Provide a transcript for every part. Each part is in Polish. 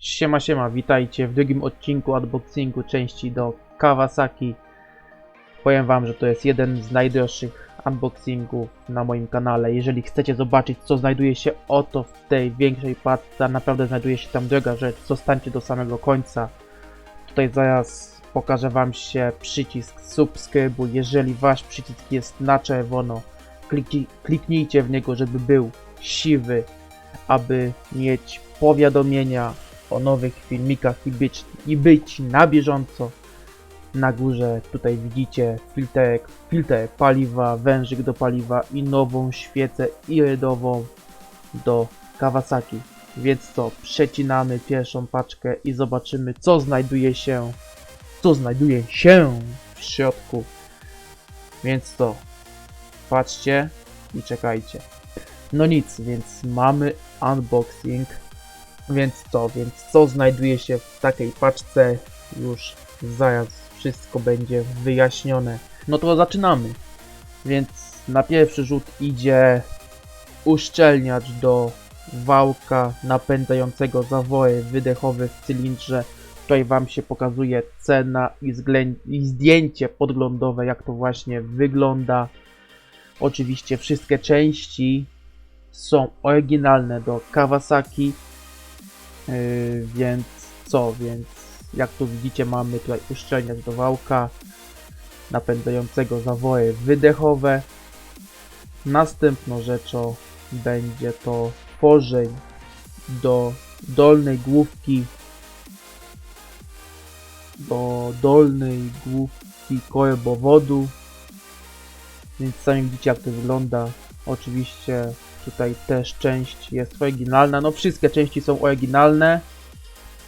Siema, siema, witajcie w drugim odcinku unboxingu części do Kawasaki. Powiem wam, że to jest jeden z najdroższych unboxingów na moim kanale. Jeżeli chcecie zobaczyć, co znajduje się oto w tej większej paczce, naprawdę znajduje się tam droga rzecz, zostańcie do samego końca. Tutaj zaraz pokażę wam się przycisk subskrybuj. Jeżeli wasz przycisk jest na czerwono, kliknij, kliknijcie w niego, żeby był siwy, aby mieć powiadomienia o nowych filmikach i być, i być na bieżąco. Na górze tutaj widzicie filterek, filtr paliwa, wężyk do paliwa i nową świecę irydową do Kawasaki. Więc co, przecinamy pierwszą paczkę i zobaczymy co znajduje się, co znajduje się w środku. Więc to, patrzcie i czekajcie. No nic, więc mamy unboxing. Więc co, więc co znajduje się w takiej paczce? Już zaraz wszystko będzie wyjaśnione. No to zaczynamy. Więc na pierwszy rzut idzie uszczelniacz do wałka napędzającego zawory wydechowe w cylindrze. Tutaj Wam się pokazuje cena i, i zdjęcie podglądowe, jak to właśnie wygląda. Oczywiście wszystkie części są oryginalne do Kawasaki. Yy, więc co, więc jak tu widzicie mamy tutaj uszczelniacz do wałka napędzającego zawory wydechowe. Następną rzeczą będzie to korzeń do dolnej główki do dolnej główki korbowodu więc sami widzicie jak to wygląda oczywiście tutaj też część jest oryginalna. No wszystkie części są oryginalne.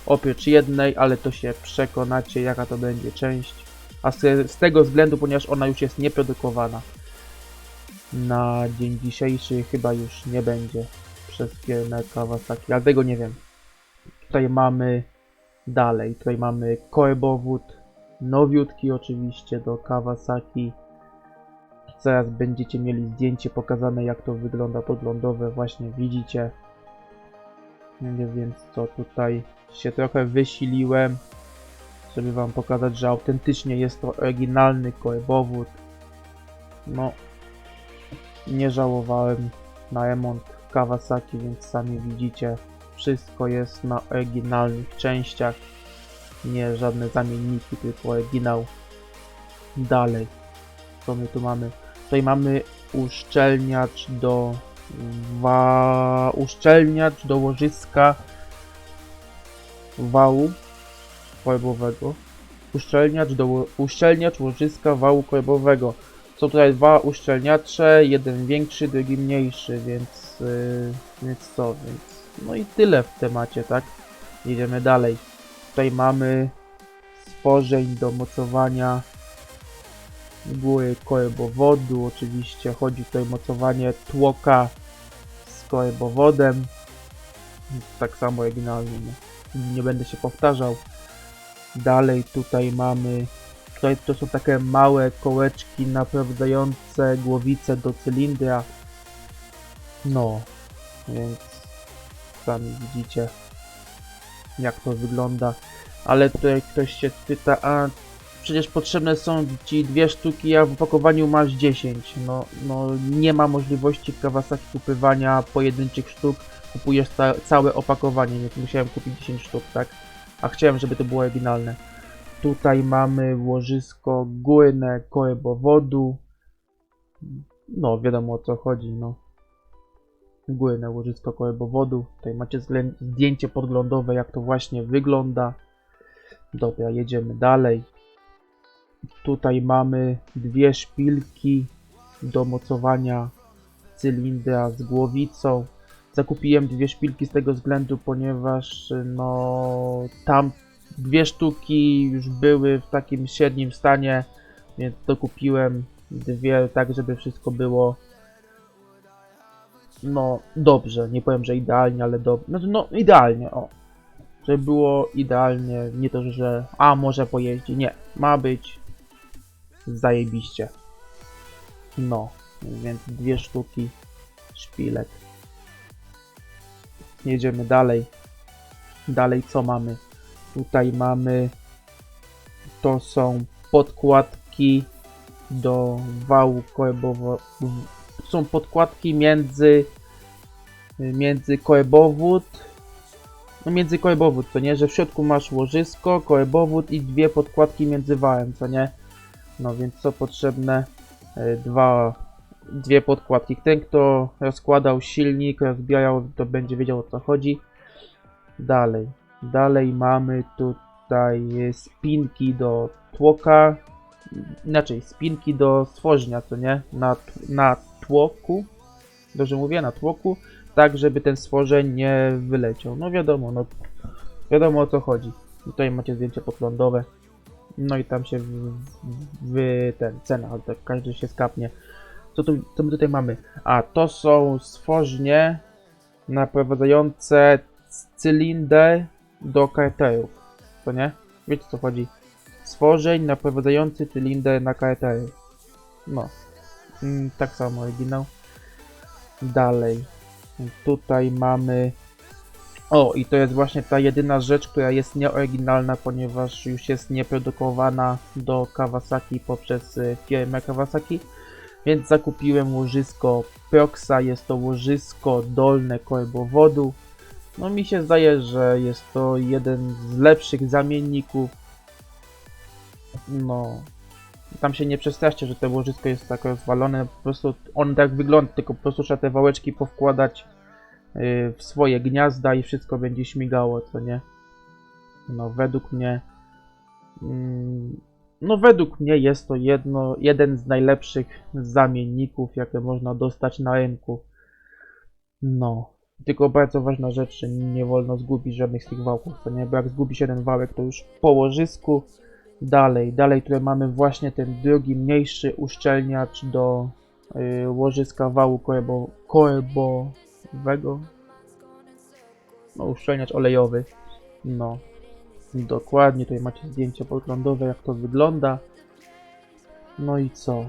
Oprócz jednej, ale to się przekonacie jaka to będzie część. A z, z tego względu, ponieważ ona już jest nieprodukowana. Na dzień dzisiejszy chyba już nie będzie przez firmę Kawasaki, ale tego nie wiem. Tutaj mamy dalej, tutaj mamy korbowód, nowiutki oczywiście do Kawasaki. Zaraz będziecie mieli zdjęcie pokazane jak to wygląda podglądowe, właśnie widzicie. Nie więc co tutaj się trochę wysiliłem, żeby wam pokazać, że autentycznie jest to oryginalny korbowód. No, nie żałowałem na remont Kawasaki, więc sami widzicie, wszystko jest na oryginalnych częściach, nie żadne zamienniki, tylko oryginał. Dalej, co my tu mamy? Tutaj mamy uszczelniacz do wa... uszczelniacz do łożyska wału korbowego. Uszczelniacz do uszczelniacz łożyska wału korbowego. Są tutaj dwa uszczelniacze, jeden większy, drugi mniejszy, więc, yy, więc co, więc no i tyle w temacie, tak? Jedziemy dalej. Tutaj mamy stworzeń do mocowania góry korbowodu, oczywiście chodzi tutaj o mocowanie tłoka z korbowodem. Tak samo oryginalnie, nie, nie będę się powtarzał. Dalej tutaj mamy Tutaj to są takie małe kołeczki naprawdzające głowicę do cylindra. No, więc sami widzicie jak to wygląda. Ale tutaj ktoś się pyta, a przecież potrzebne są ci dwie sztuki, a w opakowaniu masz 10. No, no nie ma możliwości w Kawasaki kupywania pojedynczych sztuk. Kupujesz ca całe opakowanie, więc musiałem kupić 10 sztuk, tak? A chciałem, żeby to było oryginalne. Tutaj mamy łożysko górne korbowodu. No, wiadomo o co chodzi, no. Górne łożysko korbowodu. Tutaj macie zdjęcie podglądowe, jak to właśnie wygląda. Dobra, jedziemy dalej. Tutaj mamy dwie szpilki do mocowania cylindra z głowicą. Zakupiłem dwie szpilki z tego względu, ponieważ no tam dwie sztuki już były w takim średnim stanie, więc dokupiłem dwie, tak żeby wszystko było no dobrze, nie powiem, że idealnie, ale dobrze, znaczy no idealnie, o. Żeby było idealnie, nie to, że a może pojeździ, nie, ma być zajebiście. No, więc dwie sztuki szpilek. Jedziemy dalej. Dalej co mamy? Tutaj mamy to są podkładki do wału kołebowo są podkładki między między kołebowód no między kołebowód, co nie, że w środku masz łożysko, kołebowód i dwie podkładki między wałem, co nie no więc co potrzebne E, dwa dwie podkładki ten kto rozkładał silnik, rozbijał to będzie wiedział o co chodzi dalej dalej mamy tutaj spinki do tłoka inaczej, spinki do stworzenia, co nie? Na, na tłoku, dobrze mówię, na tłoku, tak żeby ten stworzeń nie wyleciał. No wiadomo, no wiadomo o co chodzi. Tutaj macie zdjęcie podglądowe. No i tam się w, w, ten cena, ale tak każdy się skapnie. Co, tu, co my tutaj mamy? A to są stworznie naprowadzające cylinder do karterów. To nie? Wiecie co chodzi? stworzeń naprowadzający cylinder na kartery. No, mm, tak samo oryginał. Dalej, tutaj mamy... O, i to jest właśnie ta jedyna rzecz, która jest nieoryginalna, ponieważ już jest nieprodukowana do Kawasaki poprzez y, firmę Kawasaki. Więc zakupiłem łożysko Proxa, jest to łożysko dolne kołebowodu. No mi się zdaje, że jest to jeden z lepszych zamienników no. Tam się nie przestraszcie, że to łożysko jest tak rozwalone. Po prostu on tak wygląda, tylko po prostu trzeba te wałeczki powkładać w swoje gniazda i wszystko będzie śmigało, co nie? No, według mnie. Mm, no, według mnie jest to jedno, jeden z najlepszych zamienników, jakie można dostać na rynku. No. Tylko bardzo ważna rzecz, że nie wolno zgubić żadnych z tych wałków, co nie? Bo jak zgubisz jeden wałek, to już po łożysku Dalej, dalej tutaj mamy właśnie ten drugi mniejszy uszczelniacz do y, łożyska wału koebo, koebowego. No, uszczelniacz olejowy. No, dokładnie, tutaj macie zdjęcie podglądowe, jak to wygląda. No i co?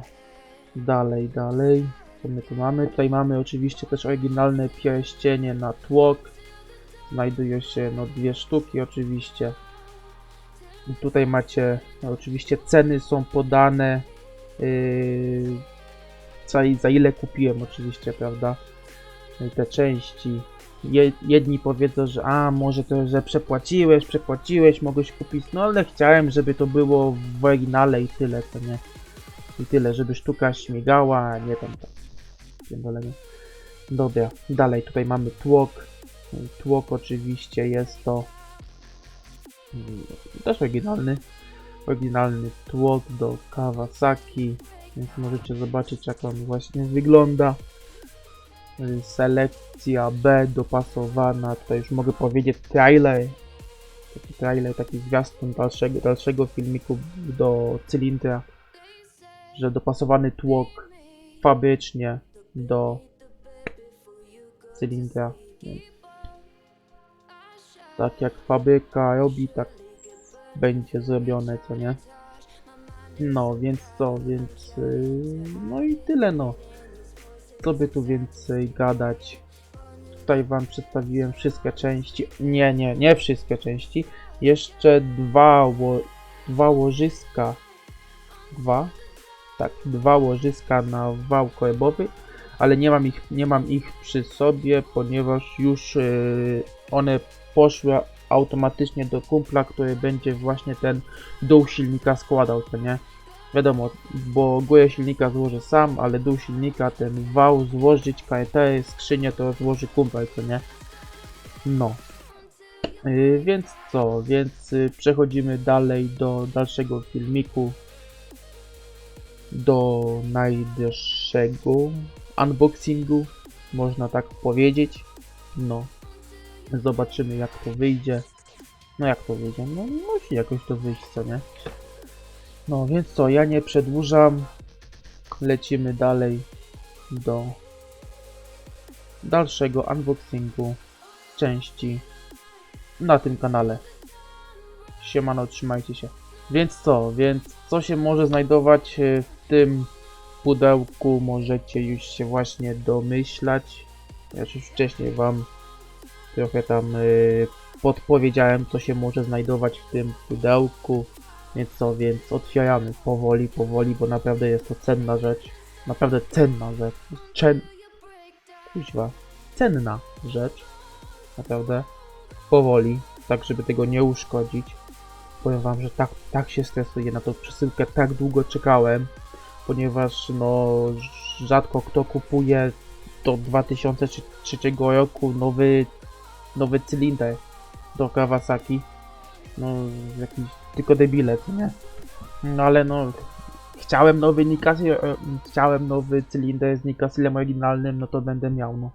Dalej, dalej. Co my tu mamy? Tutaj mamy oczywiście też oryginalne pierścienie na tłok. Znajdują się no dwie sztuki oczywiście. I Tutaj macie, no oczywiście ceny są podane, yy, za, ile kupiłem oczywiście, prawda, te części. Je, jedni powiedzą, że a może to, że przepłaciłeś, przepłaciłeś, mogłeś kupić, no ale chciałem, żeby to było w oryginale i tyle, to nie. I tyle, żeby sztuka śmigała, nie tam tak. Dobra, dalej tutaj mamy tłok. Tłok oczywiście jest to Mm, też oryginalny. Oryginalny tłok do Kawasaki, więc możecie zobaczyć jak on właśnie wygląda. Selekcja B dopasowana, tutaj już mogę powiedzieć trailer. Taki trailer, taki zwiastun dalszego, dalszego filmiku do cylindra. Że dopasowany tłok fabrycznie do cylindra. Tak jak fabryka robi, tak będzie zrobione, co nie? No, więc co, więc... Yy, no i tyle, no. Co by tu więcej gadać? Tutaj wam przedstawiłem wszystkie części. Nie, nie, nie wszystkie części. Jeszcze dwa, ło, dwa łożyska. Dwa? Tak, dwa łożyska na wał kołebowy, ale nie mam ich, nie mam ich przy sobie, ponieważ już yy, one poszły automatycznie do kumpla, który będzie właśnie ten dół silnika składał, to nie? Wiadomo, bo górę silnika złożę sam, ale dół silnika, ten wał złożyć, kajetery, skrzynię to złoży kumpel, to nie? No. Yy, więc co, więc yy, przechodzimy dalej do dalszego filmiku. Do najdroższego unboxingu, można tak powiedzieć. No, Zobaczymy jak to wyjdzie. No jak to wyjdzie? No musi jakoś to wyjść, co nie? No więc co, ja nie przedłużam. Lecimy dalej do dalszego unboxingu części na tym kanale. Siemano, trzymajcie się. Więc co, więc co się może znajdować e, w tym pudełku możecie już się właśnie domyślać. Ja już wcześniej wam trochę tam y, podpowiedziałem, co się może znajdować w tym pudełku. Więc co, więc otwieramy powoli, powoli, bo naprawdę jest to cenna rzecz. Naprawdę cenna rzecz. Cen... Kuźwa. Cenna rzecz. Naprawdę. Powoli, tak żeby tego nie uszkodzić. Powiem wam, że tak, tak się stresuję na tą przesyłkę, tak długo czekałem, ponieważ no rzadko kto kupuje do 2003 roku nowy, nowy cylinder do Kawasaki. No jakiś tylko debile, co nie? No ale no chciałem nowy Nikasil, e, chciałem nowy cylinder z Nikasilem oryginalnym, no to będę miał, no.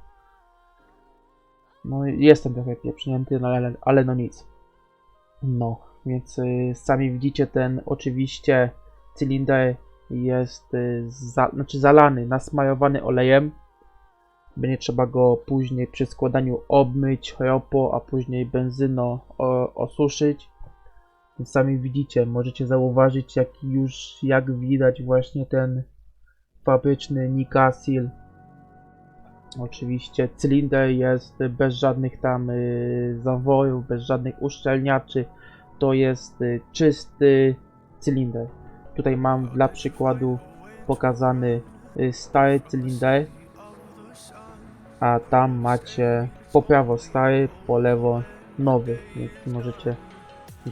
No jestem trochę pieprznięty, no ale, ale no nic. No, więc y, sami widzicie ten oczywiście cylinder jest y, za, znaczy zalany, nasmarowany olejem. Będzie trzeba go później przy składaniu obmyć ropo, a później benzyno o, osuszyć. Sami widzicie, możecie zauważyć jak już jak widać właśnie ten fabryczny Nikasil. Oczywiście cylinder jest bez żadnych tam y, zaworów, bez żadnych uszczelniaczy. To jest y, czysty cylinder. Tutaj mam dla przykładu pokazany y, stary cylinder, a tam macie po prawo stary, po lewo nowy, więc możecie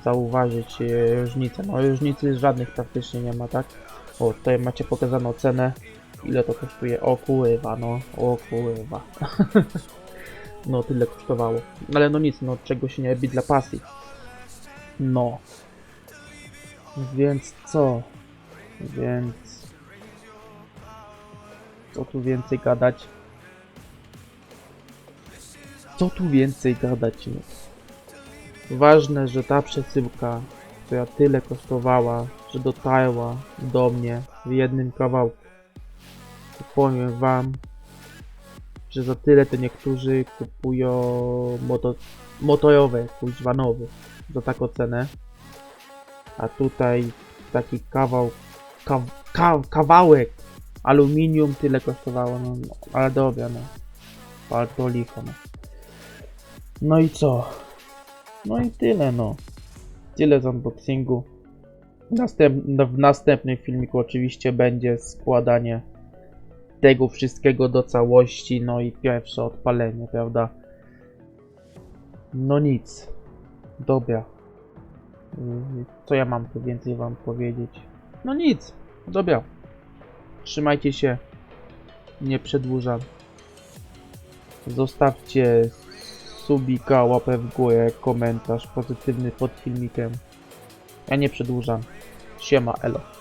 zauważyć y, różnicę. No różnicy żadnych praktycznie nie ma, tak? O, tutaj macie pokazaną cenę, ile to kosztuje. O kurwa, no, o kurwa. no tyle kosztowało. Ale no nic, no czego się nie robi dla pasji. No. Więc co? Więc... Co tu więcej gadać? Co tu więcej gadać? Ważne, że ta przesyłka, która tyle kosztowała, że dotarła do mnie w jednym kawałku. To powiem wam, że za tyle to niektórzy kupują moto motorowe, kuźwa nowy, za taką cenę. A tutaj taki kawał, ka, ka, kawałek aluminium tyle kosztowało, no, ale dobra, no. Ale to licho, no. No i co? No i tyle, no. Tyle z unboxingu. Następ, no, w następnym filmiku oczywiście będzie składanie tego wszystkiego do całości, no i pierwsze odpalenie, prawda? No nic. Dobra. Yy, Co ja mam tu więcej wam powiedzieć? No nic. Dobra. Trzymajcie się. Nie przedłużam. Zostawcie subika, łapę w górę, komentarz pozytywny pod filmikiem. Ja nie przedłużam. Siema, elo.